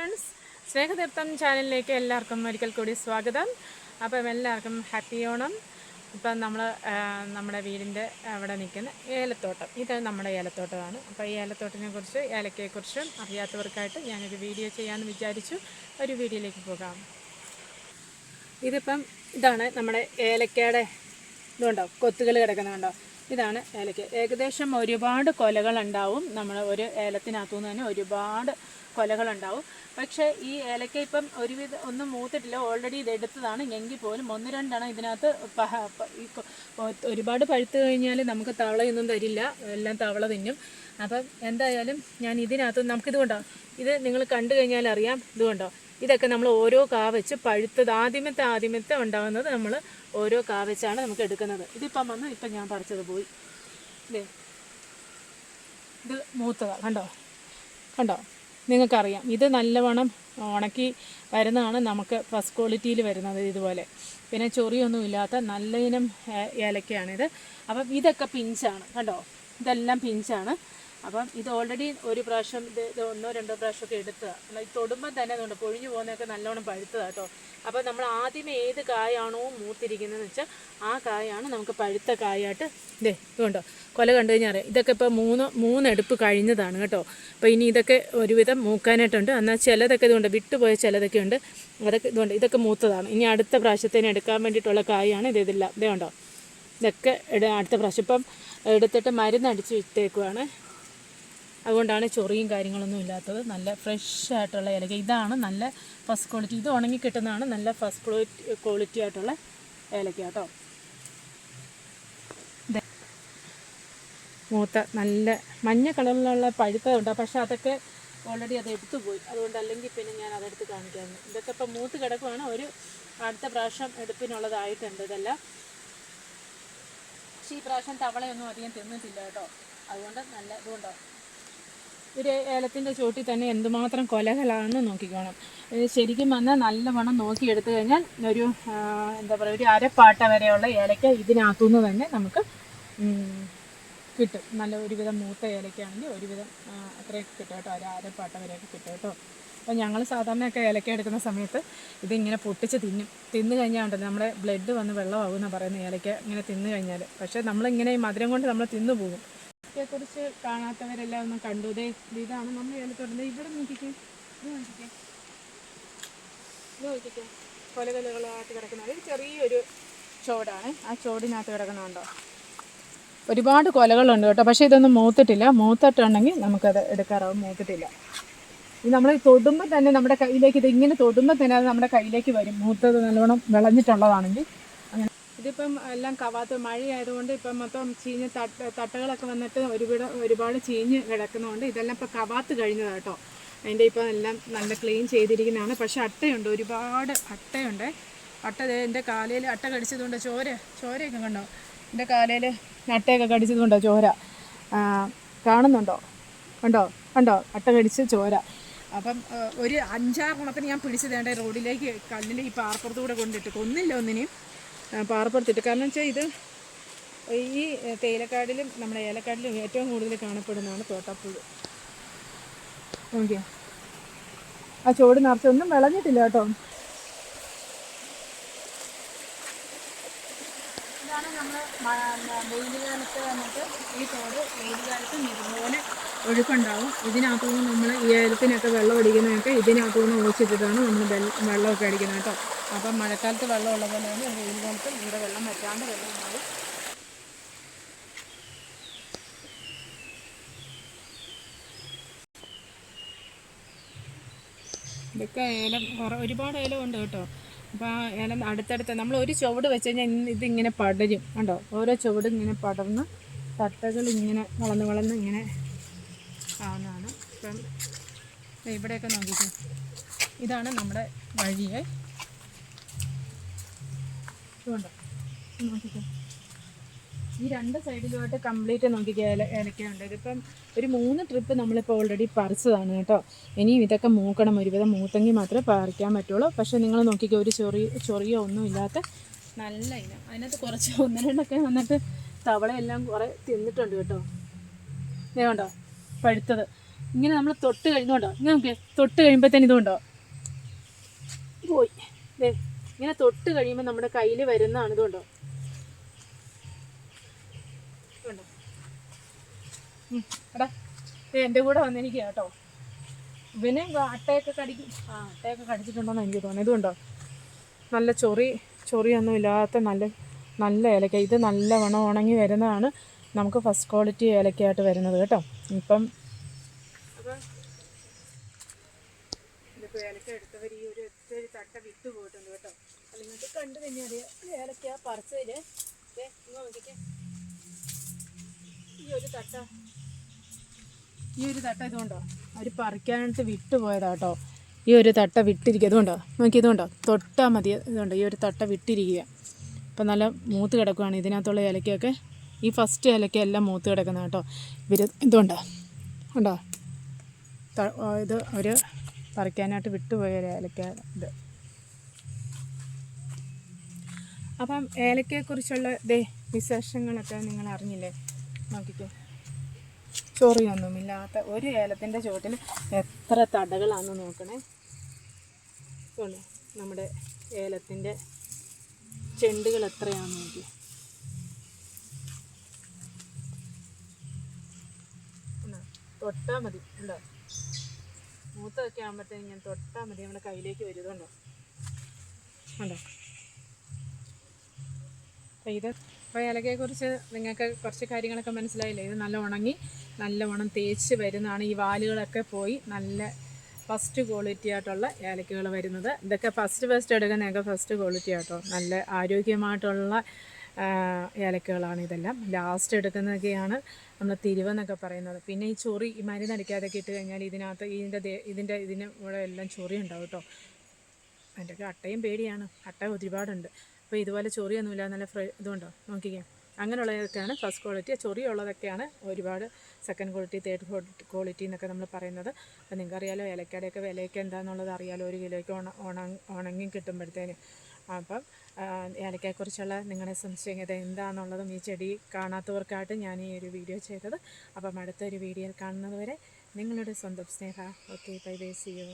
Friends Snehatheertham ചാനലിലേക്ക് എല്ലാവർക്കും ഒരിക്കൽ കൂടി സ്വാഗതം. അപ്പം എല്ലാവർക്കും ഹാപ്പി ഓണം. ഇപ്പം നമ്മൾ നമ്മുടെ വീടിന്റെ അവിടെ നിൽക്കുന്ന ഏലത്തോട്ടം. ഇത് നമ്മുടെ ഏലത്തോട്ടമാണ്. അപ്പോൾ ഈ ഏലത്തോട്ടിനെ കുറിച്ച് ഏലക്കയെക്കുറിച്ചും അറിയാത്തവർക്കായിട്ട് ഞാനൊരു വീഡിയോ ചെയ്യാമെന്ന് വിചാരിച്ചു. ഒരു വീഡിയോയിലേക്ക് പോകാം. ഇതിപ്പം ഇതാണ് നമ്മുടെ ഏലക്കയുടെ ഇതുണ്ടോ കൊത്തുകൾ കിടക്കുന്നുണ്ടോ ഇതാണ് ഏലയ്ക്ക. ഏകദേശം ഒരുപാട് കൊലകളുണ്ടാവും. നമ്മൾ ഒരു ഏലത്തിനകത്തു നിന്ന് തന്നെ ഒരുപാട് കൊലകളുണ്ടാവും. പക്ഷേ ഈ ഏലക്ക ഇപ്പം ഒരുവിധ ഒന്നും മൂത്തിട്ടില്ല. ഓൾറെഡി ഇത് എടുത്തതാണ്. എങ്കിൽ പോലും ഒന്ന് രണ്ടെണ്ണം ഇതിനകത്ത് ഒരുപാട് പഴുത്ത് കഴിഞ്ഞാൽ നമുക്ക് തവളയൊന്നും തരില്ല. എല്ലാം തവള തിന്നും. അപ്പം എന്തായാലും ഞാൻ ഇതിനകത്ത് നമുക്കിത് കൊണ്ടോ? ഇത് നിങ്ങൾ കണ്ടു കഴിഞ്ഞാൽ അറിയാം. ഇത് കൊണ്ടോ? ഇതൊക്കെ നമ്മൾ ഓരോ കാ വെച്ച് പഴുത്തത് ആദ്യമത്തെ ആദ്യമത്തെ ഉണ്ടാകുന്നത് നമ്മൾ ഓരോ കാ വെച്ചാണ് നമുക്ക് എടുക്കുന്നത്. ഇതിപ്പം വന്ന് ഇപ്പം ഞാൻ പറിച്ചത് പോയി. ഇതേ ഇത് മൂത്തതാണ് കണ്ടോ? കണ്ടോ? നിങ്ങൾക്കറിയാം. ഇത് നല്ലവണ്ണം ഉണക്കി വരുന്നതാണ് നമുക്ക് ഫസ്റ്റ് ക്വാളിറ്റിയിൽ വരുന്നത് ഇതുപോലെ. പിന്നെ ചൊറിയൊന്നും ഇല്ലാത്ത നല്ല ഇനം ഏലക്കയാണിത്. അപ്പം ഇതൊക്കെ പിഞ്ചാണ് കണ്ടോ? ഇതെല്ലാം പിഞ്ചാണ്. അപ്പം ഇത് ഓൾറെഡി ഒരു പ്രാവശ്യം ഇത് ഇത് ഒന്നോ രണ്ടോ പ്രാവശ്യമൊക്കെ എടുത്തതാണ് ഇത് തൊടുമ്പം തന്നെ അതുകൊണ്ട് പൊഴിഞ്ഞു പോകുന്നതൊക്കെ നല്ലോണം പഴുത്തതാണ് കേട്ടോ അപ്പോൾ നമ്മൾ ആദ്യമേ ഏത് കായാണോ മൂത്തിരിക്കുന്നതെന്ന് വെച്ചാൽ ആ കായാണ് നമുക്ക് പഴുത്ത കായായിട്ട് ഇതേ ഇതുകൊണ്ടോ കൊല കണ്ടു കഴിഞ്ഞാൽ അറിയാം. ഇതൊക്കെ ഇപ്പോൾ മൂന്ന് മൂന്നെടുപ്പ് കഴിഞ്ഞതാണ് കേട്ടോ. അപ്പോൾ ഇനി ഇതൊക്കെ ഒരുവിധം മൂക്കാനായിട്ടുണ്ട്. എന്നാൽ ചിലതൊക്കെ ഇതുകൊണ്ട് വിട്ടുപോയ ചിലതൊക്കെ ഉണ്ട്. അതൊക്കെ ഇതുകൊണ്ട് ഇതൊക്കെ മൂത്തതാണ്. ഇനി അടുത്ത പ്രാവശ്യത്തേന് എടുക്കാൻ വേണ്ടിയിട്ടുള്ള കായാണ് ഇത്. ഇതില്ല. ഇതേ ഉണ്ടോ ഇതൊക്കെ അടുത്ത പ്രാവശ്യം. ഇപ്പം എടുത്തിട്ട് മരുന്നടിച്ച് വിട്ടേക്കുവാണ് അതുകൊണ്ടാണ് ചൊറിയും കാര്യങ്ങളൊന്നും ഇല്ലാത്തത്. നല്ല ഫ്രഷ് ആയിട്ടുള്ള ഏലക്ക ഇതാണ് നല്ല ഫസ്റ്റ് ക്വാളിറ്റി ഇത് ഉണങ്ങി കിട്ടുന്നതാണ് നല്ല ഫസ്റ്റ് ക്വാളിറ്റി ആയിട്ടുള്ള ഏലക്ക കേട്ടോ. മൂത്ത നല്ല മഞ്ഞ കളറിലുള്ള പഴുത്തതുണ്ട് പക്ഷെ അതൊക്കെ ഓൾറെഡി അത് എടുത്തു പോയി. അതുകൊണ്ട് അല്ലെങ്കിൽ പിന്നെ ഞാൻ അതെടുത്ത് കാണിക്കാമെന്ന് ഇതൊക്കെ ഇപ്പം മൂത്ത് കിടക്കുവാണ്. ഒരു അടുത്ത പ്രാവശ്യം എടുപ്പിനുള്ളതായിട്ടുണ്ട് ഇതെല്ലാം. പക്ഷേ ഈ പ്രാവശ്യം തവളയൊന്നും അധികം തിന്നിട്ടില്ല കേട്ടോ. അതുകൊണ്ട് നല്ല ഇതുകൊണ്ടോ ഒരു ഏലത്തിന്റെ ചോട്ടിൽ തന്നെ എന്തുമാത്രം കൊലകളാണെന്ന് നോക്കിക്കോണം. ശരിക്കും വന്നാൽ നല്ലവണ്ണം നോക്കി എടുത്തു കഴിഞ്ഞാൽ ഒരു എന്താ പറയുക ഒരു അരപ്പാട്ട വരെയുള്ള ഏലക്ക ഇതിനകത്തുനിന്ന് തന്നെ നമുക്ക് കിട്ടും. നല്ല ഒരുവിധം മൂത്ത ഏലക്കയാണെങ്കിൽ ഒരുവിധം അത്രയൊക്കെ കിട്ടും കേട്ടോ. ഒരു അരപ്പാട്ട വരെയൊക്കെ കിട്ടും കേട്ടോ. അപ്പോൾ ഞങ്ങൾ സാധാരണയൊക്കെ ഏലക്ക എടുക്കുന്ന സമയത്ത് ഇതിങ്ങനെ പൊട്ടിച്ച് തിന്നും. തിന്നു കഴിഞ്ഞാൽ ഉണ്ടല്ലോ നമ്മുടെ ബ്ലഡ് വന്ന് വെള്ളമാകുമെന്നാണ് പറയുന്നത് ഏലക്ക ഇങ്ങനെ തിന്നു കഴിഞ്ഞാൽ പക്ഷേ നമ്മളിങ്ങനെ ഈ മധുരം കൊണ്ട് നമ്മൾ തിന്നു പോകും. കുറിച്ച് കാണാത്തവരെല്ലാം ഒന്ന് കണ്ടു. ദേ ഇതാണ് നമ്മൾ ഏലത്തോട്ടം. ഇവിടെ നോക്കിക്കേ. ഇത് നോക്കിക്കേ. ഇത് നോക്കിക്കേ. കിടക്കുന്നത് ചെറിയൊരു ചോടാണ്. ആ ചോടിനകത്ത് കിടക്കുന്നുണ്ടോ? ഒരുപാട് കൊലകളുണ്ട് കേട്ടോ. പക്ഷേ ഇതൊന്നും മൂത്തിട്ടില്ല. മൂത്തിട്ടുണ്ടെങ്കിൽ നമുക്കത് എടുക്കാറാവും. മൂത്തിട്ടില്ല. ഇത് നമ്മൾ തൊടുമ്പോൾ തന്നെ നമ്മുടെ കയ്യിലേക്ക് ഇത് ഇങ്ങനെ തൊടുമ്പോൾ തന്നെ അത് നമ്മുടെ കയ്യിലേക്ക് വരും. മൂത്തത് നല്ലോണം വിളഞ്ഞിട്ടുള്ളതാണെങ്കിൽ ഇതിപ്പം എല്ലാം കവാത്ത് മഴയായതുകൊണ്ട് ഇപ്പം മൊത്തം ചീഞ്ഞ് തട്ട് തട്ടകളൊക്കെ വന്നിട്ട് ഒരുപാട് ഒരുപാട് ചീഞ്ഞ് കിടക്കുന്നതുകൊണ്ട് ഇതെല്ലാം ഇപ്പം കവാത്ത് കഴിഞ്ഞതാണ് കേട്ടോ അതിന്റെ ഇപ്പം എല്ലാം നല്ല ക്ലീൻ ചെയ്തിരിക്കുന്നതാണ്. പക്ഷേ അട്ടയുണ്ട് ഒരുപാട് അട്ടയുണ്ട്. അട്ട എന്റെ കാലയിൽ അട്ട കടിച്ചതുകൊണ്ട് ചോര ചോരയൊക്കെ കണ്ടോ? എന്റെ കാലയിൽ അട്ടയൊക്കെ കടിച്ചതുകൊണ്ടോ ചോര? കാണുന്നുണ്ടോ? കണ്ടോ? കണ്ടോ? അട്ട കടിച്ച് ചോര. അപ്പം ഒരു അഞ്ചാറ് അഞ്ചാറെണ്ണത്തിന് ഞാൻ പിടിച്ചതേണ്ട റോഡിലേക്ക് കല്ലിൽ ഈ പാർപ്പുറത്തൂടെ കൊണ്ടിട്ട്. കൊന്നില്ല ഒന്നിനെയും. പാറപ്പുറത്തിട്ട്. കാരണം വെച്ചാൽ ഇത് ഈ തേയിലക്കാടിലും നമ്മുടെ ഏലക്കാടിലും ഏറ്റവും കൂടുതൽ കാണപ്പെടുന്നതാണ് തോട്ടപ്പുഴ. നോക്കിയാ. ആ ചോട് നിറച്ചൊന്നും വിളഞ്ഞിട്ടില്ല കേട്ടോ ഇതാണ് നമ്മൾ വെയിൽ കാലത്ത് വന്നിട്ട് ഈ തോട് വെയിൽ കാലത്ത് ഇതുപോലെ ഒഴുക്കുണ്ടാവും. ഇതിനകത്തുനിന്ന് നമ്മൾ ഈ ഏലത്തിനൊക്കെ വെള്ളം അടിക്കുന്നതൊക്കെ ഇതിനകത്തുനിന്ന് ഒഴിച്ചിട്ടിട്ടാണ് നമ്മൾ വെള്ളമൊക്കെ അടിക്കുന്നത് കേട്ടോ. അപ്പം മഴക്കാലത്ത് വെള്ളം ഉള്ള പോലെ തന്നെ വെയിൽ കാലത്ത് ഇവിടെ വെള്ളം വറ്റാണ്ട് വെള്ളം ഉണ്ടാവും. ഇതൊക്കെ ഏലം ഒരുപാട് ഏലം ഉണ്ട് കേട്ടോ. അപ്പോൾ ഞാൻ അടുത്തടുത്ത് നമ്മൾ ഒരു ചുവട് വെച്ച് കഴിഞ്ഞാൽ ഇതിങ്ങനെ പടരും. കണ്ടോ? ഓരോ ചുവട് ഇങ്ങനെ പടർന്ന് തട്ടകൾ ഇങ്ങനെ വളർന്ന് വളർന്ന് ഇങ്ങനെ ആവുന്നതാണ്. ഇപ്പം ഇവിടെയൊക്കെ നോക്കിയിട്ട് ഇതാണ് നമ്മുടെ വഴിയെ. ഈ രണ്ട് സൈഡിലുമായിട്ട് കംപ്ലീറ്റ് നോക്കിക്കുക ഏല ഏലക്കയുണ്ട് ഇതിപ്പം ഒരു മൂന്ന് ട്രിപ്പ് നമ്മളിപ്പോൾ ഓൾറെഡി പറിച്ചതാണ് കേട്ടോ. ഇനിയും ഇതൊക്കെ മൂക്കണം. ഒരുവിധം മൂത്തെങ്കിൽ മാത്രമേ പറിക്കാൻ പറ്റുള്ളൂ. പക്ഷേ നിങ്ങൾ നോക്കിക്കോ ഒരു ചൊറി ചൊറിയോ ഒന്നും ഇല്ലാത്ത നല്ല ഇനം. അതിനകത്ത് കുറച്ച് ഒന്ന് രണ്ടൊക്കെ വന്നിട്ട് തവളയെല്ലാം കുറേ തിന്നിട്ടുണ്ട് കേട്ടോ. ഇതുകൊണ്ടോ പഴുത്തത് ഇങ്ങനെ നമ്മൾ തൊട്ട് കഴിഞ്ഞോണ്ടോ ഇങ്ങനെ നോക്കിയേ തൊട്ട് കഴിയുമ്പോഴത്തേന് ഇതുകൊണ്ടോ പോയി. ഇങ്ങനെ തൊട്ട് കഴിയുമ്പോൾ നമ്മുടെ കയ്യിൽ വരുന്നതാണ് ഇതുണ്ടോ ഇതുണ്ടോ ഉം, എടാ എന്റെ കൂടെ വന്നിരിക്കുക കേട്ടോ. ഇവന് അട്ടയൊക്കെ കടിക്കും. ആ അട്ടയൊക്കെ കടിച്ചിട്ടുണ്ടോന്ന് എനിക്ക് തോന്നുന്നു. ഇതുണ്ടോ? നല്ല ചൊറി ചൊറിയൊന്നും ഇല്ലാത്ത നല്ല നല്ല ഏലക്ക. ഇത് നല്ല വണ്ണം ഉണങ്ങി വരുന്നതാണ് നമുക്ക് ഫസ്റ്റ് ക്വാളിറ്റി ഏലക്കയായിട്ട് വരുന്നത് കേട്ടോ. ഇപ്പം ഏലക്ക ഈ ഒരു തട്ട കേട്ടോ. കണ്ടു തന്നെ അറിയാം. ഏലക്ക പറിച്ചതിൽ നോക്കിക്കേ. ഈ ഒരു തട്ട ഇതുകൊണ്ടോ? അവർ പറിക്കാനായിട്ട് വിട്ടുപോയതാട്ടോ ഈ ഒരു തട്ട വിട്ടിരിക്കുക ഇതുകൊണ്ടോ? നോക്കി ഇതുകൊണ്ടോ? തൊട്ടാൽ മതി. ഇതുണ്ടോ ഈ ഒരു തട്ട വിട്ടിരിക്കുക. അപ്പം നല്ല മൂത്ത് കിടക്കുകയാണ് ഇതിനകത്തുള്ള ഇലക്കൊക്കെ ഈ ഫസ്റ്റ് ഇലക്ക എല്ലാം മൂത്ത് കിടക്കുന്ന കേട്ടോ. ഇവർ ഇതുണ്ടോ ഉണ്ടോ? ഇത് ഒരു പറിക്കാനായിട്ട് വിട്ടുപോയ ഒരു ഏലക്ക ഇത്. അപ്പം ഏലക്കയെക്കുറിച്ചുള്ള ദേ വിശേഷങ്ങളൊക്കെ നിങ്ങൾ അറിഞ്ഞില്ലേ നോക്കിക്കോ. ചൊറിയൊന്നുമില്ലാത്ത ഒരു ഏലത്തിന്റെ ചുവട്ടിൽ എത്ര തടകളാണെന്ന് നോക്കണേ. ഇതുണ്ട് നമ്മുടെ ഏലത്തിന്റെ ചെണ്ടുകൾ എത്രയാണെന്ന് നോക്കി? തൊട്ടാൽ മതി ഉണ്ടോ മൂത്തൊക്കെ ആകുമ്പോഴത്തേക്കും ഞാൻ തൊട്ടാൽ മതി നമ്മുടെ കയ്യിലേക്ക് വരുന്നുണ്ടോ ഉണ്ടോ ഇത് അപ്പോൾ ഏലക്കയെക്കുറിച്ച് നിങ്ങൾക്ക് കുറച്ച് കാര്യങ്ങളൊക്കെ മനസ്സിലായില്ലേ? ഇത് നല്ല ഉണങ്ങി നല്ല നല്ലവണ്ണം തേച്ച് വരുന്നതാണ്. ഈ വാലുകളൊക്കെ പോയി നല്ല ഫസ്റ്റ് ക്വാളിറ്റി ആയിട്ടുള്ള ഏലക്കകൾ വരുന്നത്. ഇതൊക്കെ ഫസ്റ്റ് ഫസ്റ്റ് എടുക്കുന്നതൊക്കെ ഫസ്റ്റ് ക്വാളിറ്റി ആട്ടോ. നല്ല ആരോഗ്യമായിട്ടുള്ള ഏലക്കകളാണ് ഇതെല്ലാം. ലാസ്റ്റ് എടുക്കുന്നതൊക്കെയാണ് നമ്മൾ തിരുവെന്നൊക്കെ പറയുന്നത്. പിന്നെ ഈ ചൊറി ഈ മരുന്നടിക്കാതൊക്കെ ഇട്ട് കഴിഞ്ഞാൽ ഇതിനകത്ത് ഇതിന്റെ ഇതിന്റെ ഇതിന്റെ ഇവിടെ എല്ലാം ചൊറി ഉണ്ടാവും കേട്ടോ അതിന്റെയൊക്കെ അട്ടയും പേടിയാണ്. അട്ട ഒരുപാടുണ്ട്. അപ്പോൾ ഇതുപോലെ ചൊറിയൊന്നുമില്ല നല്ല ഫ്ര ഇതുണ്ടോ? നോക്കിക്കേ. അങ്ങനെയുള്ളതൊക്കെയാണ് ഫസ്റ്റ് ക്വാളിറ്റി ചൊറിയുള്ളതൊക്കെയാണ് ഒരുപാട് സെക്കൻഡ് ക്വാളിറ്റി തേർഡ് ക്വാളിറ്റി എന്നൊക്കെ നമ്മൾ പറയുന്നത്. അപ്പോൾ നിങ്ങൾക്കറിയാലോ ഇലക്കടയൊക്കെ വിലയൊക്കെ എന്താണെന്നുള്ളത് അറിയാലോ ഒരു കിലോയ്ക്ക് ഉണ ഉണ ഉണങ്ങി കിട്ടുമ്പോഴത്തേന്. അപ്പം ഏലക്കയെക്കുറിച്ചുള്ള നിങ്ങളുടെ സംശയത എന്താണെന്നുള്ളതും ഈ ചെടി കാണാത്തവർക്കായിട്ട് ഞാൻ ഈ ഒരു വീഡിയോ ചെയ്തത്. അപ്പം അടുത്തൊരു വീഡിയോയിൽ കാണുന്നതുവരെ നിങ്ങളുടെ സ്വന്തം സ്നേഹ. Okay bye bye see you